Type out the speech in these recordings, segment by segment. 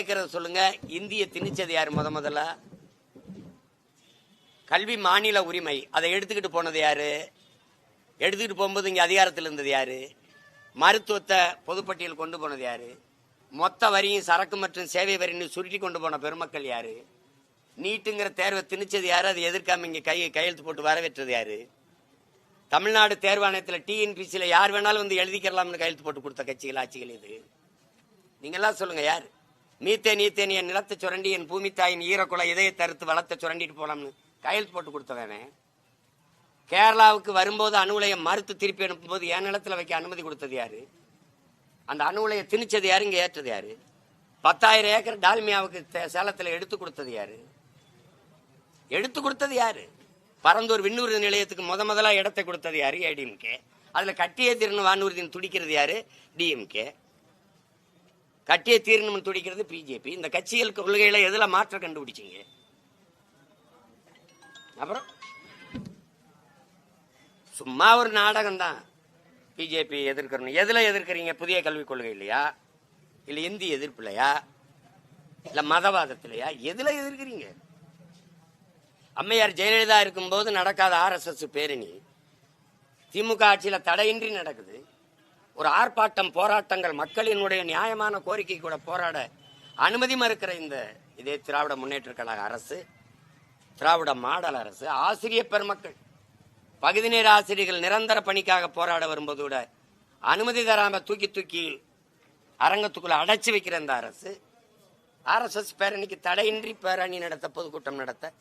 கேட்கறத சொல்லுங்க. இந்திய திணிச்சது யார் முத முதல்ல? கல்வி மாநில உரிமை. அதை எடுத்துக்கிட்டு போனது யாரு? எடுத்துக்கிட்டு போகும்போது இங்கே அதிகாரத்தில் இருந்தது யாரு? மருத்துவத்தை பொதுப்பட்டியல் கொண்டு போனது யாரு? மொத்த வரியும் சரக்கு மற்றும் சேவை வரின்னு சுருட்டி கொண்டு போன பெருமக்கள் யாரு? நீட்டுங்கிற தேர்வை திணிச்சது யாரு? அதை எதிர்க்காம இங்கே கை கையெழுத்து போட்டு வரவேற்றது யாரு? தமிழ்நாடு தேர்வாணையத்தில் டிஎன்பிசியில் யார் வேணாலும் வந்து எழுதிக்கிறலாம்னு கையெழுத்து போட்டு கொடுத்த கட்சிகள் ஆட்சிகள் இது. நீங்கள்லாம் சொல்லுங்க யார்? மீத்தே நீத்தேன் என் நிலத்தை சுரண்டி என் பூமி தாயின் ஈரக்குலை இதய தருத்து வளத்தை சுரண்டிட்டு போலாம்னு கையெழுத்து போட்டு கொடுத்தவனே கேரளாவுக்கு வரும்போது அணு உலையை மறுத்து திருப்பி அனுப்பும்போது என் நிலத்துல வைக்க அனுமதி கொடுத்தது யாரு? அந்த அணு உலையை திணிச்சது யாரு இங்கே ஏற்றது யாரு? பத்தாயிரம் ஏக்கர் டால்மியாவுக்கு சேலத்தில் எடுத்து கொடுத்தது யாரு? எடுத்து கொடுத்தது யாரு? பரந்தூர் விண்ணூர் நிலையத்துக்கு முத முதலாக இடத்தை கொடுத்தது யாரு? ஏடிஎம்கே அதில் கட்டியே தீரணும் வானூர்தின்னு துடிக்கிறது யாரு? டிஎம்கே கட்டியே தீரணும்னு துடிக்கிறது பிஜேபி இந்த கட்சிகள் கொள்கையில எதுல மாற்றம் கண்டுபிடிச்சீங்க? அப்புறம்? சும்மா ஒரு நாடகம் தான் பிஜேபி எதிர்க்கணும். எதுல எதிர்க்கிறீங்க? புதிய கல்விக் கொள்கை இல்லையா? இல்ல இந்தி எதிர்ப்புலையா? இல்ல மதவாதத்திலையா? எதுல எதிர்க்கிறீங்க? அம்மையார் ஜெயலலிதா இருக்கும்போது நடக்காத ஆர்எஸ்எஸ் பேரணி திமுக ஆட்சியில் தடையின்றி நடக்குது. ஒரு ஆர்ப்பாட்டம் போராட்டங்கள் மக்களினுடைய நியாயமான கோரிக்கை கூட போராட அனுமதி மறுக்கிற இந்த இதே திராவிட முன்னேற்ற கழக அரசு திராவிட மாடல் அரசு ஆசிரியர் பெருமக்கள் பகுதி நேர ஆசிரியர்கள் நிரந்தர பணிக்காக போராட வரும்போது கூட அனுமதி தராம தூக்கி தூக்கி அரங்கத்துக்குள்ள அடைச்சி வைக்கிற இந்த அரசு ஆர்எஸ்எஸ் பேரணிக்கு தடையின்றி பேரணி நடத்த பொதுக்கூட்டம் நடத்த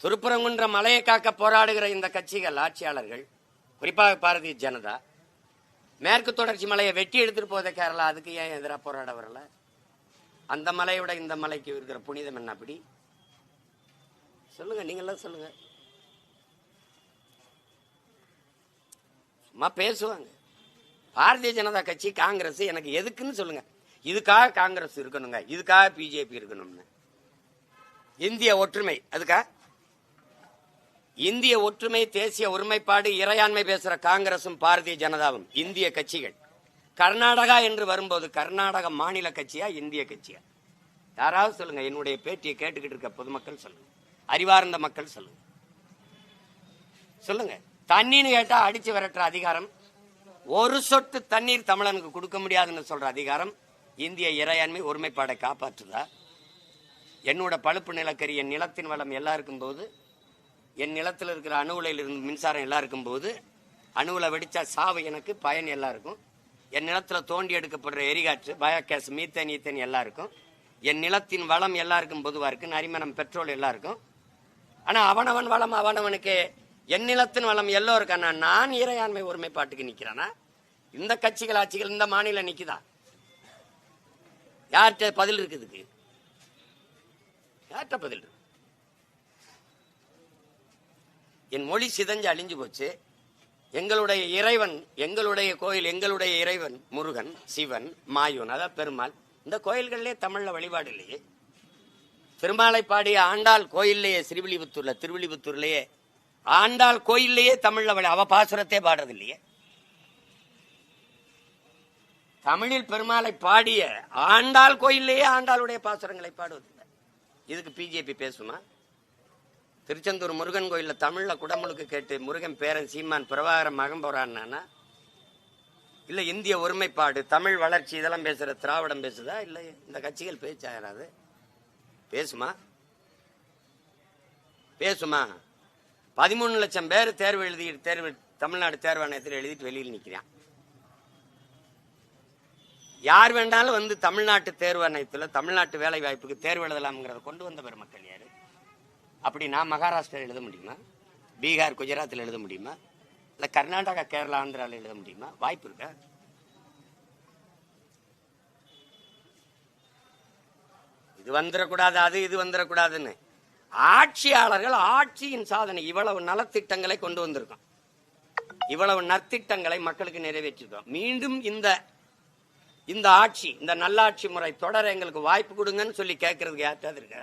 திருப்புறங்குன்ற மலையை காக்க போராடுகிற இந்த கட்சிகள் ஆட்சியாளர்கள் குறிப்பாக பாரதிய ஜனதா மேற்கு தொடர்ச்சி மலையை வெட்டி எடுத்துட்டு போதே கேரளா அதுக்கு ஏன் எதிராக போராட வரல? அந்த மலையோட இந்த மலைக்கு இருக்கிற புனிதம் என்ன அப்படி? சொல்லுங்க நீங்களாம் சொல்லுங்க. சும்மா பேசுவாங்க. பாரதிய ஜனதா கட்சி காங்கிரஸ் எனக்கு எதுக்குன்னு சொல்லுங்க. இதுக்காக காங்கிரஸ் இருக்கணுங்க. இதுக்காக பிஜேபி இருக்கணும்னு. இந்திய ஒற்றுமை அதுக்கா? இந்திய ஒற்றுமை தேசிய ஒருமைப்பாடு இறையாண்மை பேசுற காங்கிரசும் பாரதிய ஜனதாவும் இந்திய கட்சிகள். கர்நாடகா என்று வரும்போது கர்நாடக மாநில கட்சியா இந்திய கட்சியா? யாராவது சொல்லுங்க என்னுடைய பேட்டியை கேட்டுக்கிட்டு இருக்க பொதுமக்கள் சொல்லுங்க. அறிவார்ந்த மக்கள் சொல்லுங்க. சொல்லுங்க. தண்ணின்னு கேட்டா அடிச்சு விரட்டுற அதிகாரம். ஒரு சொட்டு தண்ணீர் தமிழனுக்கு கொடுக்க முடியாதுன்னு சொல்ற அதிகாரம். இந்திய இறையாண்மை ஒருமைப்பாடை காப்பாற்றுதா? என்னோட பழுப்பு நிலக்கரி என் நிலத்தின் வளம் எல்லாருக்கும் போது என் நிலத்தில் இருக்கிற அணு உலையில் இருந்து மின்சாரம் எல்லாம் போது அணுவில் வெடித்தா சாவு எனக்கு பயன் எல்லாருக்கும் என் நிலத்தில் தோண்டி எடுக்கப்படுற எரிகாற்று பயோகேஸ் மீத்தேன் ஈத்தேன் எல்லாருக்கும் என் நிலத்தின் வளம் எல்லாருக்கும் பொதுவாக இருக்கு நரிமணம் பெட்ரோல் எல்லாருக்கும் ஆனால் அவனவன் வளம் அவனவனுக்கு என் நிலத்தின் வளம் எல்லோருக்கான நான் இறையாண்மை ஒருமைப்பாட்டுக்கு நிற்கிறேன்னா இந்த கட்சிகள் ஆட்சிகள் இந்த மாநிலம் நிற்குதா யார்கிட்ட பதில் இருக்குதுக்கு யார்கிட்ட பதில் இருக்கு? என் மொழி சிதஞ்சு அழிஞ்சு போச்சு. எங்களுடைய இறைவன் எங்களுடைய கோயில் எங்களுடைய இறைவன் முருகன் சிவன் மாயூன் அதான் பெருமாள். இந்த கோயில்கள்லேயே தமிழில் வழிபாடு இல்லையே. பெருமாளை பாடிய ஆண்டாள் கோயில்லையே ஸ்ரீவில்லிபுத்தூர்ல திருவில்லிபுத்தூர்லயே ஆண்டாள் கோயில்லையே தமிழ்ல வழி அவ பாசுரத்தே பாடுறது இல்லையே. தமிழில் பெருமாளை பாடிய ஆண்டாள் கோயில்லையே ஆண்டாளுடைய பாசுரங்களை பாடுவதில்லை. இதுக்கு பிஜேபி பேசுமா? திருச்செந்தூர் முருகன் கோயிலில் தமிழில் குடமுழுக்கு கேட்டு முருகன் பேரன் சீமான் பிரபாகரன் மகன் போகிறான்னா இல்லை இந்திய ஒருமைப்பாடு தமிழ் வளர்ச்சி இதெல்லாம் பேசுகிற திராவிடம் பேசுதா? இல்லை இந்த கட்சிகள் பேச்சா யாராவது? பேசுமா? பேசுமா? பதிமூணு லட்சம் பேர் தேர்வு எழுதி தேர்வு தமிழ்நாடு தேர்வாணையத்தில் எழுதிட்டு வெளியில் நிற்கிறான் யார் வேண்டாலும் வந்து தமிழ்நாட்டு தேர்வாணையத்தில் தமிழ்நாட்டு வேலை வாய்ப்புக்கு தேர்வு எழுதலாம்ங்கிறத கொண்டு வந்த பெருமக்கள் யார்? அப்படி நான் மகாராஷ்டிரா எழுத முடியுமா? பீகார் குஜராத்தில் எழுத முடியுமா? இல்லை கர்நாடகா கேரளா ஆந்திராவில் எழுத முடியுமா? வாய்ப்பு இருக்கா? இது வந்துடக்கூடாது அது இது வந்துடக்கூடாதுன்னு ஆட்சியாளர்கள் ஆட்சியின் சாதனை இவ்வளவு நலத்திட்டங்களை கொண்டு வந்திருக்கோம். இவ்வளவு நற்திட்டங்களை மக்களுக்கு நிறைவேற்றிருக்கோம். மீண்டும் இந்த இந்த ஆட்சி இந்த நல்லாட்சி முறை தொடர எங்களுக்கு வாய்ப்பு கொடுங்கன்னு சொல்லி கேட்கறதுக்கு யார்ட்டாவது இருக்கா?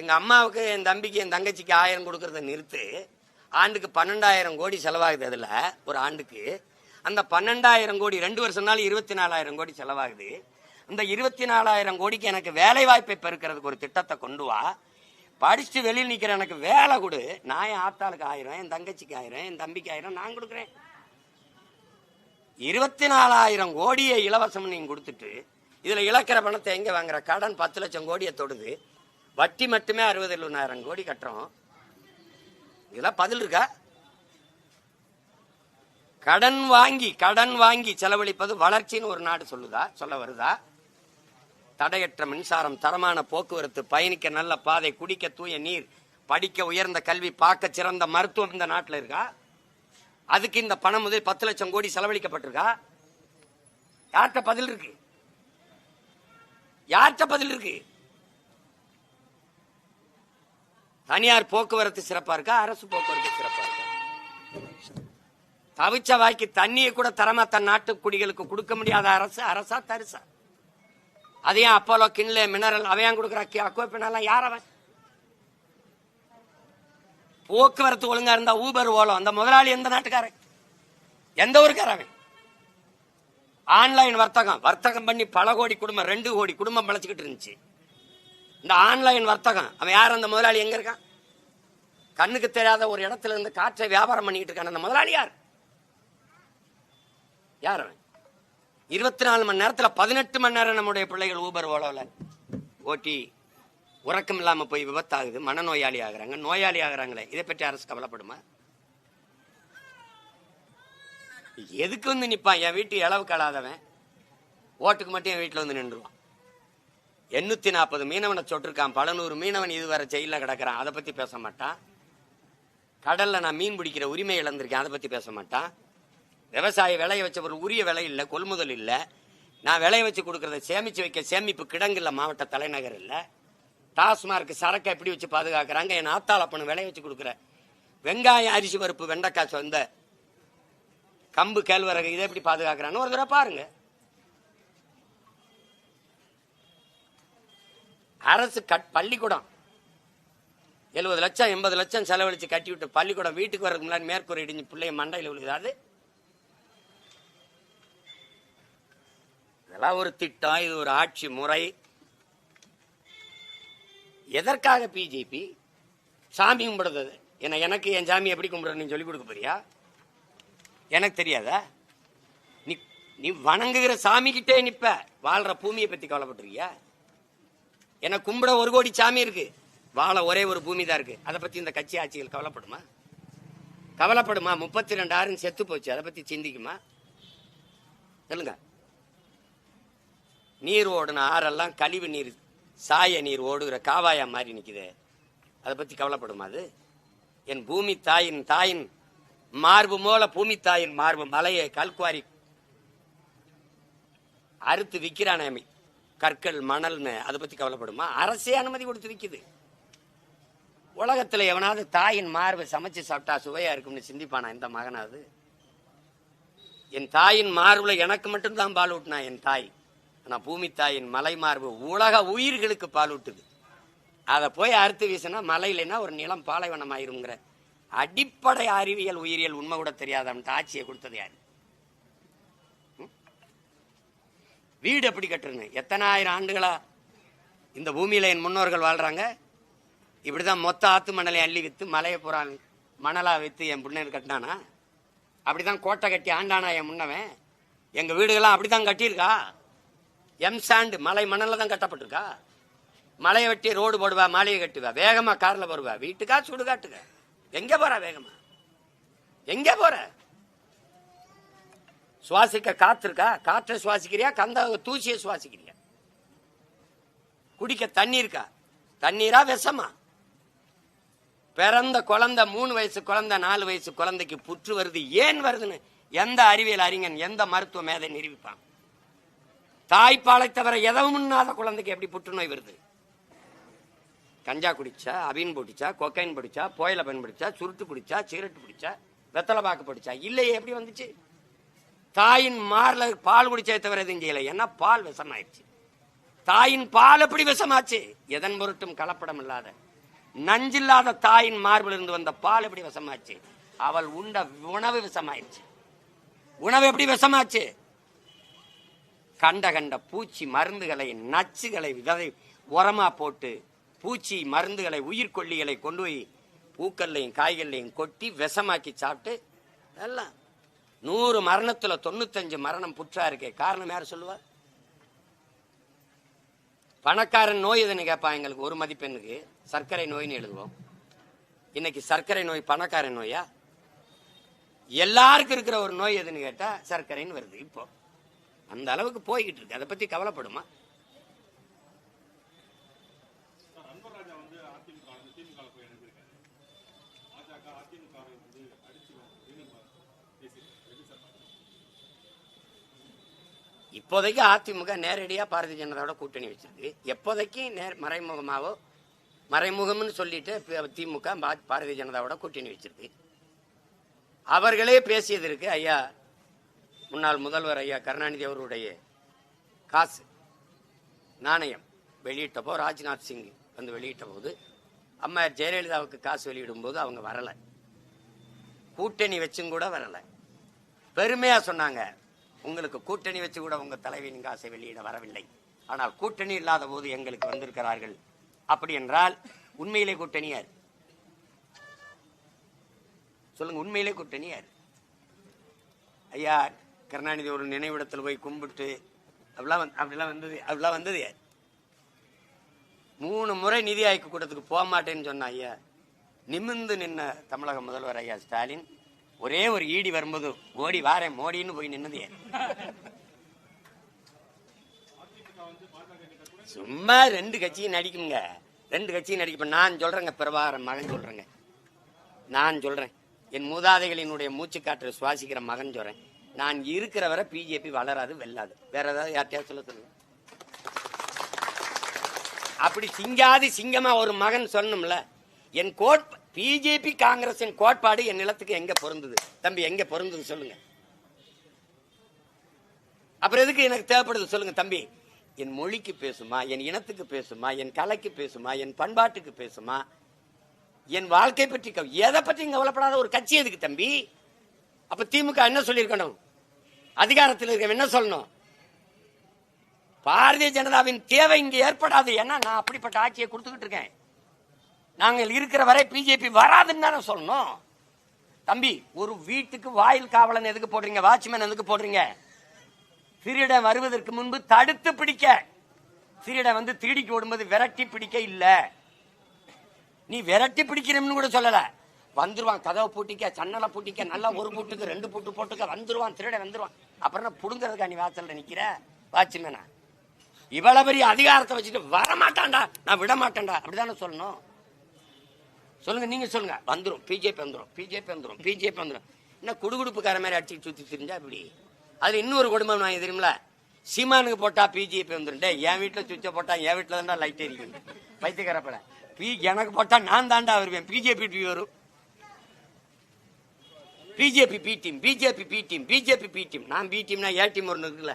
எங்கள் அம்மாவுக்கு என் தம்பிக்கு என் தங்கச்சிக்கு ஆயிரம் கொடுக்கறத நிறுத்து ஆண்டுக்கு பன்னெண்டாயிரம் கோடி செலவாகுது அதில் ஒரு ஆண்டுக்கு. அந்த பன்னெண்டாயிரம் கோடி ரெண்டு வருஷம்னாலும் இருபத்தி நாலாயிரம் கோடி செலவாகுது. அந்த இருபத்தி நாலாயிரம் கோடிக்கு எனக்கு வேலை வாய்ப்பை பெருக்கிறதுக்கு ஒரு திட்டத்தை கொண்டு வா. படிச்சுட்டு வெளியில் நிற்கிற எனக்கு வேலை கொடு. நான் என் ஆத்தாளுக்கு ஆயிரம் என் தங்கச்சிக்கு ஆயிரம் என் தம்பிக்கு ஆயிரம் நான் கொடுக்குறேன். இருபத்தி நாலாயிரம் கோடியை இலவசம் நீங்கள் கொடுத்துட்டு இதில் இழக்கிற பணத்தை எங்கே வாங்குற? கடன் பத்து லட்சம் கோடியை தொடுது. வட்டி மட்டுமே அறுபது எழுபதாயிரம் கோடி கட்டுறோம். இதெல்லாம் பதில் இருக்கா? கடன் வாங்கி கடன் வாங்கி செலவழிப்பது வளர்ச்சின்னு ஒரு நாடு சொல்லுதா? சொல்ல வருதா? தடையற்ற மின்சாரம் தரமான போக்குவரத்து பயணிக்க நல்ல பாதை குடிக்க தூய நீர் படிக்க உயர்ந்த கல்வி பார்க்க சிறந்த மருத்துவம் இந்த நாட்டில் இருக்கா? அதுக்கு இந்த பணம் முதல் பத்து லட்சம் கோடி செலவழிக்கப்பட்டிருக்கா? யார்கிட்ட பதில் இருக்கு? யார்கிட்ட பதில் இருக்கு? தனியார் போக்குவரத்து சிறப்பா இருக்கா? அரசு போக்குவரத்து சிறப்பா இருக்கா? தவிச்ச வாய்க்கு தண்ணியை கூட தரமா தன் நாட்டு குடிகளுக்கு கொடுக்க முடியாத அரசு அரசா தரிசா? அதையும் அப்போலோ கிண்ல மினரல் அவையான் கொடுக்குற? அக்வப்பினாலாம் யார் அவன்? போக்குவரத்து ஒழுங்கா இருந்தா ஊபர் ஓலம் அந்த முதலாளி எந்த நாட்டுக்காரன்? எந்த ஊருக்காரன் அவன்? ஆன்லைன் வர்த்தகம். வர்த்தகம் பண்ணி பல கோடி குடும்பம் ரெண்டு கோடி குடும்பம் பழச்சிக்கிட்டு இருந்துச்சு. இந்த ஆன்லைன் வர்த்தகம். அவன் யார்? அந்த முதலாளி எங்க இருக்கான்? கண்ணுக்கு தெரியாத ஒரு இடத்துல இருந்து காற்றை வியாபாரம் பண்ணிக்கிட்டு இருக்கான். அந்த முதலாளி யார்? யார் அவன்? இருபத்தி நாலு மணி நேரத்தில் பதினெட்டு மணி நேரம் நம்முடைய பிள்ளைகள் ஊபர் ஓலோவில் ஓட்டி உறக்கம் இல்லாமல் போய் விபத்தாகுது. மனநோயாளி ஆகிறாங்க. நோயாளி ஆகிறாங்களே. இதை பற்றி அரசு கவலைப்படுமா? எதுக்கு வந்து நிற்பான் என் வீட்டு இளவு கலாதவன். ஓட்டுக்கு மட்டும் என் வீட்டில் வந்து நின்றுவான் எண்ணூத்தி நாற்பது மீனவனை சொட்டிருக்கான். பல நூறு மீனவன் இதுவரை ஜெயில கிடக்குறான். அதை பத்தி பேச மாட்டான். கடல்ல நான் மீன் பிடிக்கிற உரிமை இழந்திருக்கேன். அதை பத்தி பேச மாட்டான். விவசாய விளைய வச்ச ஒரு உரிய விலை இல்லை கொள்முதல் இல்லை. நான் விளைய வச்சு கொடுக்கறத சேமிச்சு வைக்க சேமிப்பு கிடங்கு இல்லை மாவட்ட தலைநகர் இல்லை. டாஸ்மார்க் சரக்கை எப்படி வச்சு பாதுகாக்கிறாங்க? என் ஆத்தாள் அப்பனு விளைய வச்சு கொடுக்குற வெங்காயம் அரிசி பருப்பு வெண்டைக்காய் சொந்த கம்பு கேழ்வரகு இதை எப்படி பாதுகாக்கிறான்னு ஒரு தடவை பாருங்க. அரசு கட் பள்ளிக்கூடம். எழுபது லட்சம் எண்பது லட்சம் செலவழிச்சு கட்டி விட்டு பள்ளிக்கூடம் வீட்டுக்கு வரதுக்கு முன்னாடி மேற்கூரை இடிஞ்சு பிள்ளைய மண்டையில் விழுகுது இதெல்லாம் ஒரு திட்டம் இது ஒரு ஆட்சி முறை. எதற்காக பிஜேபி? சாமி கும்பிடுறது. ஏன்னா எனக்கு என் சாமி எப்படி கும்பிடுறது சொல்லி சொல்லிக் கொடுக்க போறியா? எனக்கு தெரியாதா? நீ நீ வணங்குகிற சாமி கிட்டே நிப்ப. வாழ்ற பூமியை பத்தி கவலைப்பட்டிருக்கியா? எனக்கு கும்பிட ஒரு கோடி சாமி இருக்கு. வாழ ஒரே ஒரு பூமி தான் இருக்கு. அதை பத்தி இந்த கட்சி ஆட்சிகள் கவலைப்படுமா? கவலைப்படுமா? முப்பத்தி ரெண்டு ஆறு செத்து போச்சு. அதை பத்தி சிந்திக்குமா? சொல்லுங்க. நீர் ஓடுன ஆறெல்லாம் கழிவு நீர் சாய நீர் ஓடுகிற காவாயா மாதிரி நிக்குது. அதை பத்தி கவலைப்படுமா அது? என் பூமி தாயின் தாயின் மார்பு மூல பூமி தாயின் மார்பு மலையை கல்குவாரி அறுத்து விற்கிறானே கற்கள் மணல்னு அதை பத்தி கவலைப்படுமா? அரசே அனுமதி கொடுத்து விற்குது உலகத்துல எவனாவது தாயின் மார்பை சமைச்சு சாப்பிட்டா சுவையா இருக்கும்னு சிந்திப்பானா இந்த மகனாவது என் தாயின் மார்புல எனக்கு மட்டும்தான் பால் ஊட்டினா என் தாய். ஆனா பூமி தாயின் மலை மார்பு உலக உயிர்களுக்கு பால் ஊட்டுது. அதை போய் அறுத்து வீசினா மலை இல்லைன்னா ஒரு நிலம் பாலைவனம் ஆயிருங்கிற அடிப்படை அறிவியல் உயிரியல் உண்மை கூட தெரியாத ஆட்சியை கொடுத்தது யாரு ம்? வீடு எப்படி கட்டுறேன்னு? எத்தனாயிரம் ஆண்டுகளா இந்த பூமியில் என் முன்னோர்கள் வாழ்றாங்க. இப்படிதான் மொத்த ஆத்து மணலை அள்ளி விற்று மலையை பூரா மணலாக விற்று என் புண்ணர் கட்டினானா? அப்படிதான் கோட்டை கட்டி ஆண்டானா என் முன்னவன்? எங்கள் வீடுகள்லாம் அப்படிதான் கட்டியிருக்கா? எம் சாண்டு மலை மணலில் தான் கட்டப்பட்டிருக்கா? மலையை வெட்டி ரோடு போடுவா மாலையை கட்டுவா வேகமாக காரில் வருவா வீட்டுக்கா சுடுகாட்டுக்க? எங்கே போகிறா வேகமாக எங்கே போகிற சுவாசிக்க காத்து இருக்கா காற்றை சுவாசிக்கிறியா? கந்த தூசியை சுவாசிக்கிறியா? குடிக்க தண்ணி இருக்கா தண்ணீரா விஷமா? பிறந்த குழந்தை மூணு வயசு குழந்தை நாலு வயசு குழந்தைக்கு புற்று வருது. ஏன் வருதுன்னு? எந்த அறிவியல் அறிஞன் எந்த மருத்துவ மேதை நிரூபிப்பான்? தாய்ப்பாலை தவிர எதவும் உண்ணாத குழந்தைக்கு எப்படி புற்றுநோய் வருது? கஞ்சா குடிச்சா அபீன் பிடிச்சா கொக்கைன் பிடிச்சா புயல பயன்படுத்தா சுருட்டு பிடிச்சா சிகரெட் பிடிச்சா வெத்தலை பாக்கு பிடிச்சா இல்லையே எப்படி வந்துச்சு? தாயின் மார்ல பால் குடிச்சே தவிர எதுவும் செய்யல. ஏன்னா பால் விஷமாயிடுச்சு. தாயின் பால் எப்படி விஷமாச்சு? எதன் பொருட்டும் கலப்படம் இல்லாத. நஞ்சில்லாத தாயின் மார்பில் இருந்து வந்த பால் எப்படி விஷமாச்சு? அவள் உண்ட உணவு விஷமாயிடுச்சு. உணவு எப்படி விஷமாச்சு? கண்ட கண்ட பூச்சி மருந்துகளை நச்சுகளை விதை உரமா போட்டு பூச்சி மருந்துகளை உயிர்கொல்லிகளை கொண்டு போய் பூக்கள்லையும் காய்கள்லையும் கொட்டி விஷமாக்கி சாப்பிட்டு எல்லாம் நூறு மரணத்துல தொண்ணூத்தஞ்சு மரணம் புற்றா இருக்கே காரணம் யார் சொல்லுவா? பணக்காரன் நோய் எதுன்னு கேட்பான் எங்களுக்கு ஒரு மதிப்பெண்ணுக்கு சர்க்கரை நோய்னு எழுதுவோம். இன்னைக்கு சர்க்கரை நோய் பணக்காரன் நோயா? எல்லாருக்கும் இருக்கிற ஒரு நோய் எதுன்னு கேட்டா சர்க்கரைன்னு வருது. இப்போ அந்த அளவுக்கு போய்கிட்டு இருக்கு. அதை பத்தி கவலைப்படுமா? இப்போதைக்கு அதிமுக நேரடியாக பாரதிய ஜனதாவோட கூட்டணி வச்சிருக்கு. எப்போதைக்கு நேர் மறைமுகமாவோ மறைமுகம்னு சொல்லிட்டு திமுக பாரதிய ஜனதாவோட கூட்டணி வச்சிருக்கு. அவர்களே பேசியதற்கு ஐயா முன்னாள் முதல்வர் ஐயா கருணாநிதி அவருடைய காசு நாணயம் வெளியிட்டப்போ ராஜ்நாத் சிங் வந்து வெளியிட்ட போது அம்மா ஜெயலலிதாவுக்கு காசு வெளியிடும் போது அவங்க வரலை. கூட்டணி வச்சும் கூட வரலை. பெருமையாக சொன்னாங்க. உங்களுக்கு கூட்டணி வச்சு கூட உங்க தலைவியின் காசை வெளியிட வரவில்லை. ஆனால் கூட்டணி இல்லாத போது எங்களுக்கு வந்திருக்கிறார்கள். அப்படி என்றால் உண்மையிலே கூட்டணி யார் சொல்லுங்க உண்மையிலே கூட்டணி யார் ஐயா கருணாநிதி ஒரு நினைவிடத்தில் போய் கும்பிட்டு அப்படிலாம் வந்து- அப்படிலாம் வந்தது அப்படிலாம் வந்தது யார்? மூணு முறை நிதி ஆய்வு கூட்டத்துக்கு போக மாட்டேன்னு சொன்ன ஐயா. நிமிர்ந்து நின்ன தமிழக முதல்வர் ஐயா ஸ்டாலின் ஒரே ஒரு ஈடி வரும்போது ஓடி வாரேன் மோடின்னு போய் நின்னது சும்மா ரெண்டு கட்சியும் நடிக்குங்க. ரெண்டு கட்சியும் நடிக்க நான் சொல்றேங்க பிரபாகரன் மகன் சொல்றேங்க. நான் சொல்றேன். என் மூதாதைகளினுடைய மூச்சு காற்று சுவாசிக்கிற மகன் சொல்றேன். நான் இருக்கிற வரை பிஜேபி வளராது வெல்லாது. வேற ஏதாவது யார்ட்டையாவது சொல்ல சொல்லுங்க. அப்படி சிங்காதி சிங்கமா ஒரு மகன் சொல்லணும்ல. என் கோட் பிஜேபி காங்கிரசின் கோட்பாடு என் நிலத்துக்கு எங்க பொருந்தது? தம்பி எங்க பொருந்தது சொல்லுங்க. அப்புறம் எதுக்கு எனக்கு தேவைப்படுது சொல்லுங்க தம்பி? என் மொழிக்கு பேசுமா என் இனத்துக்கு பேசுமா என் கலைக்கு பேசுமா என் பண்பாட்டுக்கு பேசுமா? என் வாழ்க்கை பற்றி எதை பற்றி கவலைப்படாத? ஒரு கட்சி எதுக்கு தம்பி? அப்ப திமுக என்ன சொல்லியிருக்கணும்? அதிகாரத்தில் இருக்க என்ன சொல்லணும்? பாரதிய ஜனதாவின் தேவை இங்கே ஏற்படாது. ஏன்னா நான் அப்படிப்பட்ட ஆட்சியை கொடுத்துக்கிட்டு இருக்கேன். நாங்கள் இருக்கிற வரை பிஜேபி வராதுன்னு தானே சொல்லணும். தம்பி ஒரு வீட்டுக்கு வாயில் காவலன் எதுக்கு போடுறீங்க? வாட்ச்மேன் எதுக்கு போடுறீங்க? திருடன் வருவதற்கு முன்பு தடுத்து பிடிக்க. திருடன் வந்து திருடிக்கு ஓடும்போது விரட்டி பிடிக்க இல்ல. நீ விரட்டி பிடிக்கிறோம்னு கூட சொல்லல. வந்துருவான் கதவை பூட்டிக்க சன்னலை பூட்டிக்க நல்லா ஒரு பூட்டுக்கு ரெண்டு பூட்டு போட்டுக்க வந்துருவான் திருட வந்துருவான். அப்புறம் என்ன புடுங்கிறதுக்கா நீ வாசல்ல நிக்கிற? வாட்ச்மேனா இவ்வளவு பெரிய அதிகாரத்தை வச்சுட்டு வரமாட்டான்டா நான் விட மாட்டேன்டா அப்படிதானே சொல்லணும். சொல்லுங்க நீங்க சொல்லுங்க. வந்துடும் பிஜேபி வந்துடும் பிஜேபி வந்துடும் பிஜேபி வந்துடும் என்ன குடுகுடுப்புக்கார மாதிரி அடிச்சு சுத்தி தெரிஞ்சா இப்படி? அது இன்னொரு குடும்பம் நான் தெரியுமில சீமானுக்கு போட்டா பிஜேபி வந்துரும். டே என் வீட்டில் சுவிட்ச போட்டா என் வீட்டில் தான்டா லைட் எரிக்கும் பைத்தியக்காரப்பட பி எனக்கு போட்டா நான் தாண்டா வருவேன். பிஜேபி டிவி வரும். BJP B team BJP B team BJP B team. நான் பி டீம்னா ஏ டீம் ஒன்று இருக்குல்ல?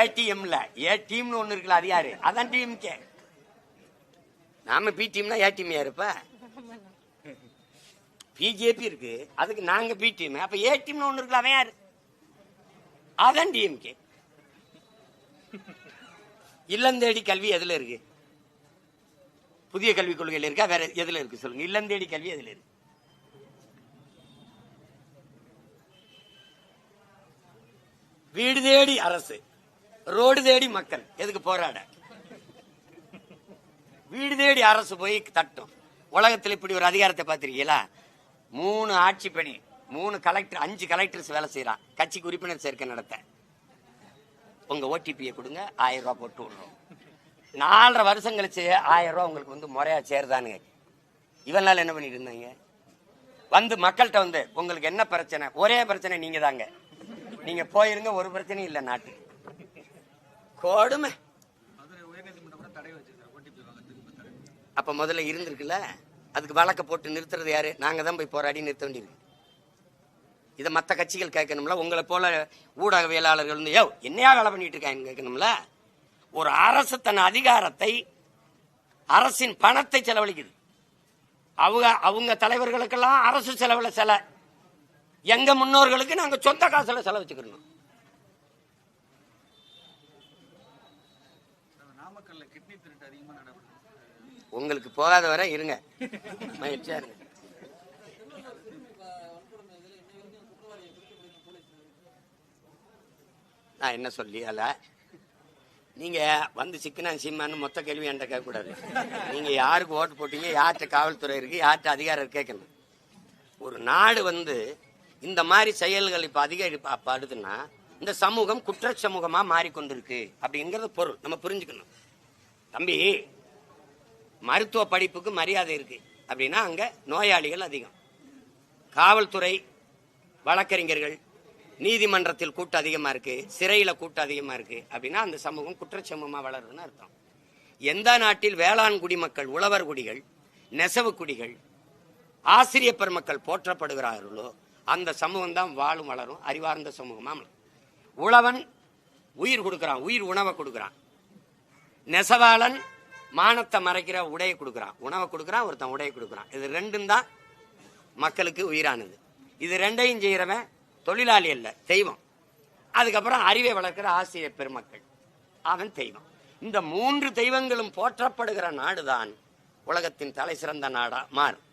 ஏடிஎம்ல ஏ டீம்னு ஒன்று இருக்குல்ல அது யாரு? அதான் டிஎம்கே நாம பி டீம்னா ஏ டீம் யாருப்பா பிஜேபி இருக்கு. அதுக்கு நாங்க பி டீம் அப்ப ஏ டீம்னு ஒண்ணு இருக்குல்ல அவன் யாரு? அதான் டிஎம்கே இல்லந்தேடி கல்வி எதுல இருக்கு? புதிய கல்விக் கொள்கையில இருக்கா? வேற எதுல இருக்கு சொல்லுங்க. இல்லந்தேடி கல்வி எதுல இருக்கு? வீடு தேடி அரசு ரோடு தேடி மக்கள். எதுக்கு போராட? வீடு தேடி அரசு போய் தட்டும். உலகத்தில் இப்படி ஒரு அதிகாரத்தை பார்த்துருக்கீங்களா? மூணு ஆட்சி பணி மூணு கலெக்டர் அஞ்சு கலெக்டர்ஸ் வேலை செய்கிறான் கட்சிக்கு உறுப்பினர் சேர்க்கை நடத்த. உங்கள் ஓடிபியை கொடுங்க ஆயிரம் ரூபா போட்டு விடுறோம். நாலரை வருஷம் கழிச்சு ஆயிரம் ரூபா உங்களுக்கு வந்து முறையாக சேருதானுங்க. இவன் நாள் என்ன பண்ணிட்டு இருந்தாங்க? வந்து மக்கள்கிட்ட வந்து உங்களுக்கு என்ன பிரச்சனை? ஒரே பிரச்சனை நீங்க தாங்க. நீங்க போயிருங்க ஒரு பிரச்சனையும் இல்லை நாட்டு கொடுமை மதுரை உயர்நீதிமன்றம் கூட தடை வச்சிருக்காரு ஓடிபி வாங்கறதுக்கு இப்ப தடை அப்ப முதல்ல இருந்திருக்குல்ல? அதுக்கு வழக்க போட்டு நிறுத்துறது யாரு? நாங்க தான் போய் போராடி நிறுத்த வேண்டியிருக்கு. இதை மற்ற கட்சிகள் கேட்கணும்ல? உங்களை போல ஊடகவியலாளர்கள் வந்து யோ என்னையா வேலை பண்ணிட்டு இருக்காங்க கேட்கணும்ல? ஒரு அரசு தன் அதிகாரத்தை அரசின் பணத்தை செலவழிக்குது. அவங்க அவங்க தலைவர்களுக்கெல்லாம் அரசு செலவில் செல. எங்க முன்னோர்களுக்கு நாங்கள் சொந்த காசுல செலவச்சுக்கணும் சார், நாமக்கல்ல கிட்னி திருட்டு அதிகமா நடைபெறுது உங்களுக்கு போகாத வரை இருங்க. மகிழ்ச்சியா இருங்க. நான் என்ன சொல்லி அல்ல நீங்க வந்து சிக்கனா சீமான்னு மொத்த கேள்வி என்கிட்ட கேட்கக்கூடாது. நீங்க யாருக்கு ஓட்டு போட்டீங்க யார்கிட்ட காவல்துறை இருக்கு யார்கிட்ட அதிகாரம் கேட்கணும். ஒரு நாடு வந்து இந்த மாதிரி செயல்கள் இப்ப அதிகரிப்படுதுன்னா இந்த சமூகம் குற்ற சமூகமா மாறிக்கொண்டிருக்கு. அப்படிங்கிறது பொருள். நம்ம புரிஞ்சுக்கணும். தம்பி மருத்துவ படிப்புக்கு மரியாதை இருக்கு. அப்படின்னா அங்க நோயாளிகள் அதிகம். காவல்துறை வழக்கறிஞர்கள் நீதிமன்றத்தில் கூட்டம் அதிகமா இருக்கு சிறையில கூட்டம் அதிகமா இருக்கு. அப்படின்னா அந்த சமூகம் குற்றச்சமூகமாக வளருதுன்னு அர்த்தம். எந்த நாட்டில் வேளாண் குடிமக்கள் உழவர் குடிகள் நெசவு குடிகள் ஆசிரிய பெருமக்கள் போற்றப்படுகிறார்களோ அந்த சமூகம் தான் வாழும் வளரும் அறிவார்ந்த சமூகமா உழவன் உயிர் கொடுக்குறான் உயிர் உணவை கொடுக்குறான். நெசவாளன் மானத்தை மறைக்கிற உடையை கொடுக்குறான். உணவை கொடுக்குறான் ஒருத்தன் உடையை கொடுக்குறான். இது ரெண்டும் தான் மக்களுக்கு உயிரானது. இது ரெண்டையும் செய்கிறவன் தொழிலாளி அல்ல தெய்வம். அதுக்கப்புறம் அறிவை வளர்க்கிற ஆசிரியர் பெருமக்கள். அவன் தெய்வம். இந்த மூன்று தெய்வங்களும் போற்றப்படுகிற நாடுதான் உலகத்தின் தலை சிறந்த நாடா மாறும்.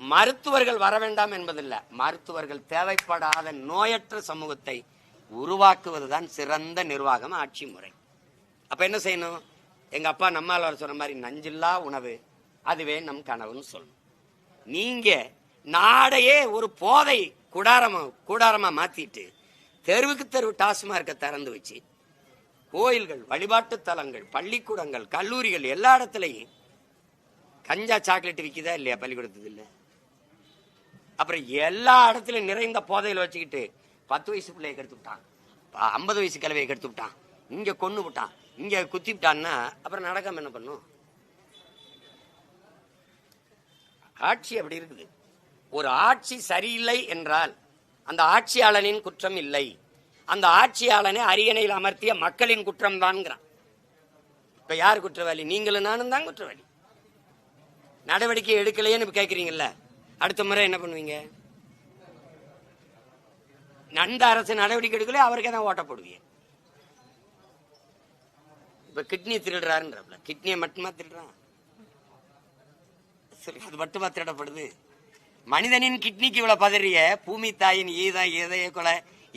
மருத்துவர்கள் வர வேண்டாம் என்பதில்லை. மருத்துவர்கள் தேவைப்படாத நோயற்ற சமூகத்தை உருவாக்குவதுதான் சிறந்த நிர்வாகம் ஆட்சி முறை. அப்ப என்ன செய்யணும்? எங்க அப்பா நம்மால் சொன்ன மாதிரி நஞ்சில்லா உணவு. அதுவே நம் கனவுன்னு சொல்லணும். நீங்க நாடையே ஒரு போதை குடாரமா கூடாரமா மாத்திட்டு தெருவுக்கு தெருவு டாஸ்மார்க்கை திறந்து வச்சு கோயில்கள் வழிபாட்டு தலங்கள் பள்ளிக்கூடங்கள் கல்லூரிகள் எல்லா இடத்துலையும் கஞ்சா சாக்லேட் விற்கிதா இல்லையா பள்ளிக்கூடத்துக்கு இல்லை? அப்புறம் எல்லா இடத்துலையும் நிறைந்த போதையில் வச்சுக்கிட்டு பத்து வயசு பிள்ளைய கெடுத்து விட்டான். ஐம்பது வயசு கிழவையை கெடுத்து விட்டான். இங்க கொண்டு விட்டான். இங்க குத்தி விட்டான்னா அப்புறம் நடக்காம என்ன பண்ணும்? ஆட்சி அப்படி இருக்குது. ஒரு ஆட்சி சரியில்லை என்றால் அந்த ஆட்சியாளனின் குற்றம் இல்லை. அந்த ஆட்சியாளனை அரியணையில் அமர்த்திய மக்களின் குற்றம் தான்ங்கிறான். இப்ப யார் குற்றவாளி? நீங்களும் நானும் தான் குற்றவாளி. நடவடிக்கை எடுக்கலையேன்னு இப்ப அடுத்த முறை என்ன பண்ணுவீங்க? நந்த அரசு நடவடிக்கை எடுக்கல அவருக்கே தான் ஓட்ட போடுவீங்க. இப்ப கிட்னி திருடுறாருன்றப்பல கிட்னியை மட்டுமா திருடுறான்? சரி அது மட்டுமா திருடப்படுது? மனிதனின் கிட்னிக்கு இவ்வளவு பதறிய பூமி தாயின் ஈதான் இதய கொலை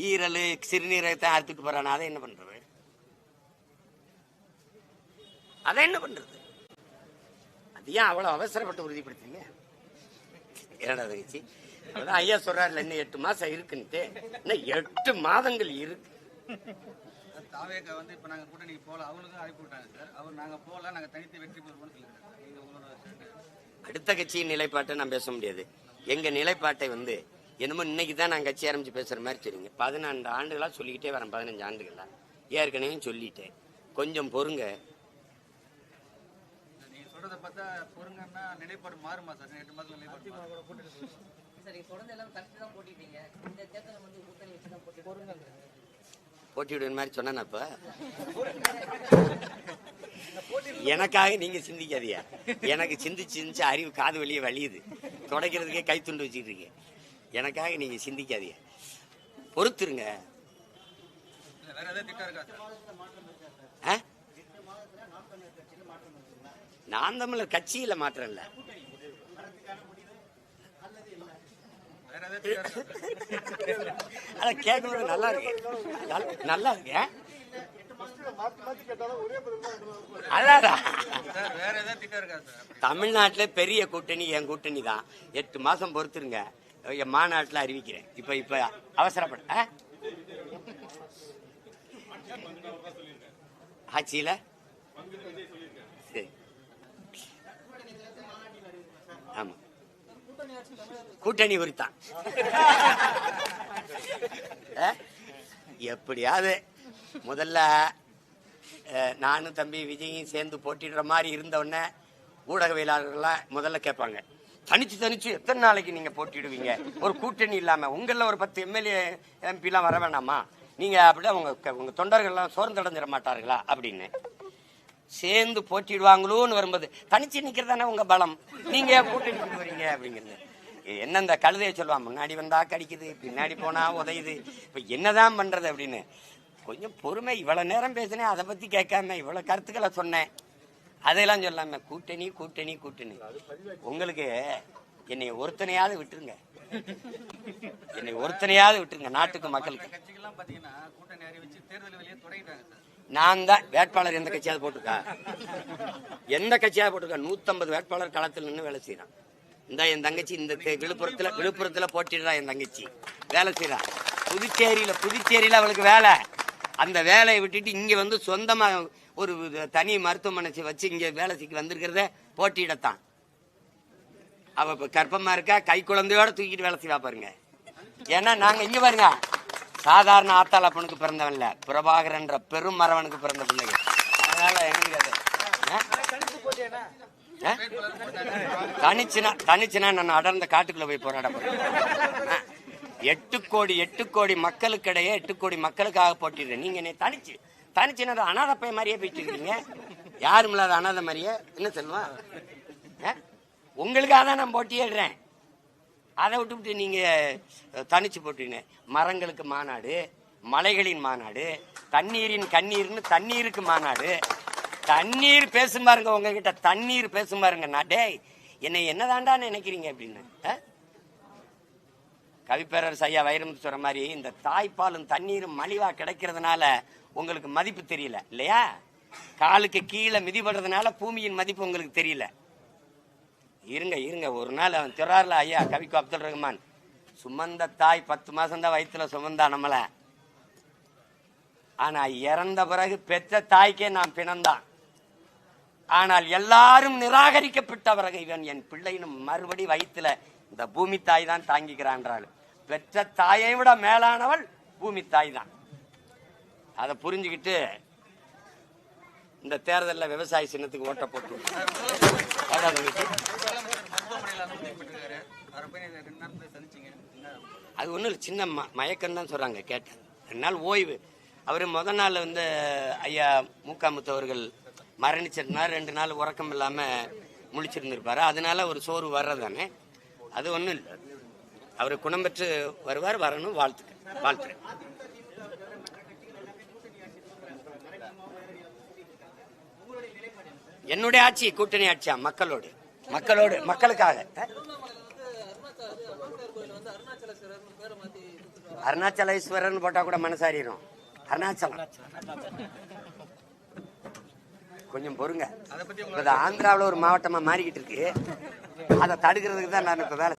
ஈரல் சிறுநீரகத்தை அறுத்துட்டு போறான்? அதை என்ன பண்றது? அதை என்ன பண்றது? அது ஏன் அவ்வளவு அவசரப்பட்டு உறுதிப்படுத்தீங்க இரண்டாவது தங்கச்சி ஐயா சொல்றாருல இன்னும் எட்டு மாசம் இருக்குன்ட்டு. இன்னும் எட்டு மாதங்கள் இருக்கு. தாவேக்கா வந்து இப்ப நாங்க கூட்டணிக்கு போல அவங்களுக்கும் அழைப்பு விட்டாங்க சார். அவர் நாங்க போல நாங்க தனித்து வெற்றி பெறுவோம்னு சொல்லியிருக்காங்க சார். உங்களோட அடுத்த கட்சியின் நிலைப்பாட்டை நான் பேச முடியாது. எங்க நிலைப்பாட்டை வந்து என்னமோ இன்னைக்கு தான் நான் கட்சி ஆரம்பிச்சு பேசுற மாதிரி சொல்றீங்க பதினான்கு ஆண்டுகளா சொல்லிக்கிட்டே வரேன் பதினஞ்சு ஆண்டுகளா. ஏற்கனவே சொல்லிட்டேன். கொஞ்சம் பொறுங்க. நீங்க சொல்றத பார்த்தா பொறுங்கன்னா நிலைப்பாடு மாறுமா சார்? எட்டு மாதம் நிலைப்பாடு மாறுமா? சரி தொடர்ந்து எல்லாம் தனித்து தான் போட்டிட்டீங்க. இந்த தேர்தலில் வந்து கூட்டணி வச்சு தான் போட்டி போடுங்க போட்டி விடுற மாதிரி சொன்னேன் அப்ப. எனக்காக நீங்க சிந்திக்காதீங்க. எனக்கு சிந்திச்சு சிந்திச்சு அறிவு காது வெளியே வழியுது. துடைக்கிறதுக்கே கை துண்டு வச்சுட்டு இருக்கீங்க எனக்காக நீங்க சிந்திக்காதீங்க. பொறுத்துருங்க. ஆ? நான் தமிழர் கட்சியில மாற்றம் இல்ல வேற ஏதாவது திட்டம் இருக்கா சார்? அத கேட்கறது நல்லா இருக்கு. நல்லா இருக்கு ஆ? தமிழ்நாட்டுல பெரிய கூட்டணி என் கூட்டணி தான். எட்டு மாசம் பொறுத்துருங்க. என் மாநாட்டுல அறிவிக்கிறேன். இப்ப இப்ப அவசரப்பட ஆட்சியில் ஆட்சியில சரி ஆமா கூட்டணி குறித்தான். எப்படியாவது முதல்ல நானும் தம்பி விஜயும் சேர்ந்து போட்டிடுற மாதிரி இருந்தவுடனே ஊடகவியலாளர்கள்லாம் முதல்ல கேட்பாங்க தனிச்சு தனிச்சு எத்தனை நாளைக்கு நீங்க போட்டிடுவீங்க ஒரு கூட்டணி இல்லாம உங்கள ஒரு பத்து எம்எல்ஏ எம்பிலாம் வர வேணாமா? நீங்க அப்படியே உங்க உங்க தொண்டர்கள்லாம் சோர்ந்தடைஞ்சிட மாட்டார்களா? அப்படின்னு. சேர்ந்து போட்டிடுவாங்களோன்னு வரும்போது தனிச்சு நிக்கிறதானே உங்க பலம்? நீங்க கூட்டணி கூட்டணிக்கு வரீங்க அப்படிங்கிறது. என்ன இந்த கழுதையை சொல்லுவான்? முன்னாடி வந்தா கடிக்குது பின்னாடி போனா உதையுது. இப்ப என்னதான் பண்றது அப்படின்னு? கொஞ்சம் பொறுமை. இவ்வளவு நேரம் பேசினேன் அதை பத்தி கேட்காம இவ்வளவு கருத்துக்களை சொன்னேன். அதெல்லாம் சொல்லாம கூட்டணி கூட்டணி கூட்டணி. உங்களுக்கு என்னை ஒருத்தனையாவது விட்டுருங்க. என்னை ஒருத்தனையாவது விட்டுருங்க நாட்டுக்கு மக்களுக்கு. நான் தான் வேட்பாளர் எந்த கட்சியாவது போட்டிருக்கா? எந்த கட்சியாவது போட்டிருக்கா? நூத்தம்பது வேட்பாளர் களத்தில் நின்று வேலை செய்யறான் இந்த என் தங்கச்சி இந்த விழுப்புரத்துல விழுப்புரத்துல போட்டிடுறா என் தங்கச்சி. வேலை செய்யறா புதுச்சேரியில புதுச்சேரியில அவளுக்கு வேலை. அந்த வேலையை விட்டுட்டு இங்க வந்து சொந்தமா ஒரு தனி மருத்துவமனை வச்சு இங்க வேலை செய்ய வந்திருக்கிறத போட்டியிடத்தான். அவ கர்ப்பமா இருக்கா கை குழந்தையோட தூக்கிட்டு வேலை செய்வா பாருங்க. ஏன்னா நாங்க இங்க பாருங்க. சாதாரண ஆத்தாளப்பனுக்கு பிறந்தவன் இல்ல. பிரபாகரன்ற பெரும் மரவனுக்கு பிறந்த பிள்ளைங்க. அதனால எங்களுக்கு தனிச்சுனா தனிச்சுனா நான் அடர்ந்த காட்டுக்குள்ள போய் போராட போறேன். ஆ. எட்டு கோடி எட்டு கோடி மக்களுக்கிடையே எட்டு கோடி மக்களுக்காக போட்டிடுறேன் நீங்க என்னை தனிச்சு தனிச்சுனா அனாத பைய மாதிரியே போயிட்டு இருக்கீங்க. யாரும் இல்லாத அனாதை மாதிரியே என்ன சொல்லுவான் ஆ? உங்களுக்காக தான் நான் போட்டியிடுறேன். அதை விட்டுவிட்டு நீங்க தனிச்சு போட்டீங்க மரங்களுக்கு மாநாடு மலைகளின் மாநாடு தண்ணீரின் கண்ணீர்னு தண்ணீருக்கு மாநாடு தண்ணீர் பேசும் பாருங்க உங்ககிட்ட தண்ணீர் பேசும் பாருங்க. நான் டேய் என்னை என்னதாண்டா நினைக்கிறீங்க அப்படின்னு. அஹ்? கவிப்பேரரசு ஐயா வைரமுத்து சொல்ற மாதிரி இந்த தாய்ப்பாலும் தண்ணீரும் மலிவா கிடைக்கிறதுனால உங்களுக்கு மதிப்பு தெரியல இல்லையா? காலுக்கு கீழே மிதிபடுறதுனால பூமியின் மதிப்பு உங்களுக்கு தெரியல. இருங்க இருங்க ஒரு நாள் அவன் திறார்ல ஐயா கவிக்கு அப்துல் ரஹ்மான். சுமந்த தாய் பத்து மாசம் தான் வயிற்றுல சுமந்தா நம்மள. ஆனா இறந்த பிறகு பெற்ற தாய்க்கே நான் பிணந்தான் ஆனால் எல்லாரும் நிராகரிக்கப்பட்ட இவன் என் பிள்ளைனும் மறுபடி வயிற்றுல இந்த பூமி தாய் தான் தாங்கிக்கிறான்றாள் பெற்ற தாயை விட மேலானவள் பூமி தாய் தான். அதை புரிஞ்சுக்கிட்டு இந்த தேர்தலில் விவசாய சின்னத்துக்கு ஓட்ட போட்டு. அது ஒன்றும் இல்லை சின்ன ம மயக்கம் தான் சொல்கிறாங்க கேட்டேன். ரெண்டு நாள் ஓய்வு. அவர் முத நாள் வந்து ஐயா மூக்காமுத்து மரணிச்சிருந்தா மரணிச்சிருந்தார். ரெண்டு நாள் உறக்கம் இல்லாமல் முழிச்சிருந்திருப்பாரு. அதனால ஒரு சோறு வர்றது தானே அது ஒன்றும் இல்லை. அவர் குணம் பெற்று வருவார் வரணும் வாழ்த்து வாழ்த்துறேன் என்னுடைய ஆட்சி கூட்டணி ஆட்சியா? மக்களோடு. மக்களோடு மக்களுக்காக. அஹ்? போட்டா கூட மனசாரிடும் அருணாச்சலம். கொஞ்சம் பொறுங்க. இப்ப ஆந்திராவுல ஒரு மாவட்டமா மாறிக்கிட்டு இருக்கு. அதை தடுக்கிறதுக்கு தான் நான் இப்ப வேலை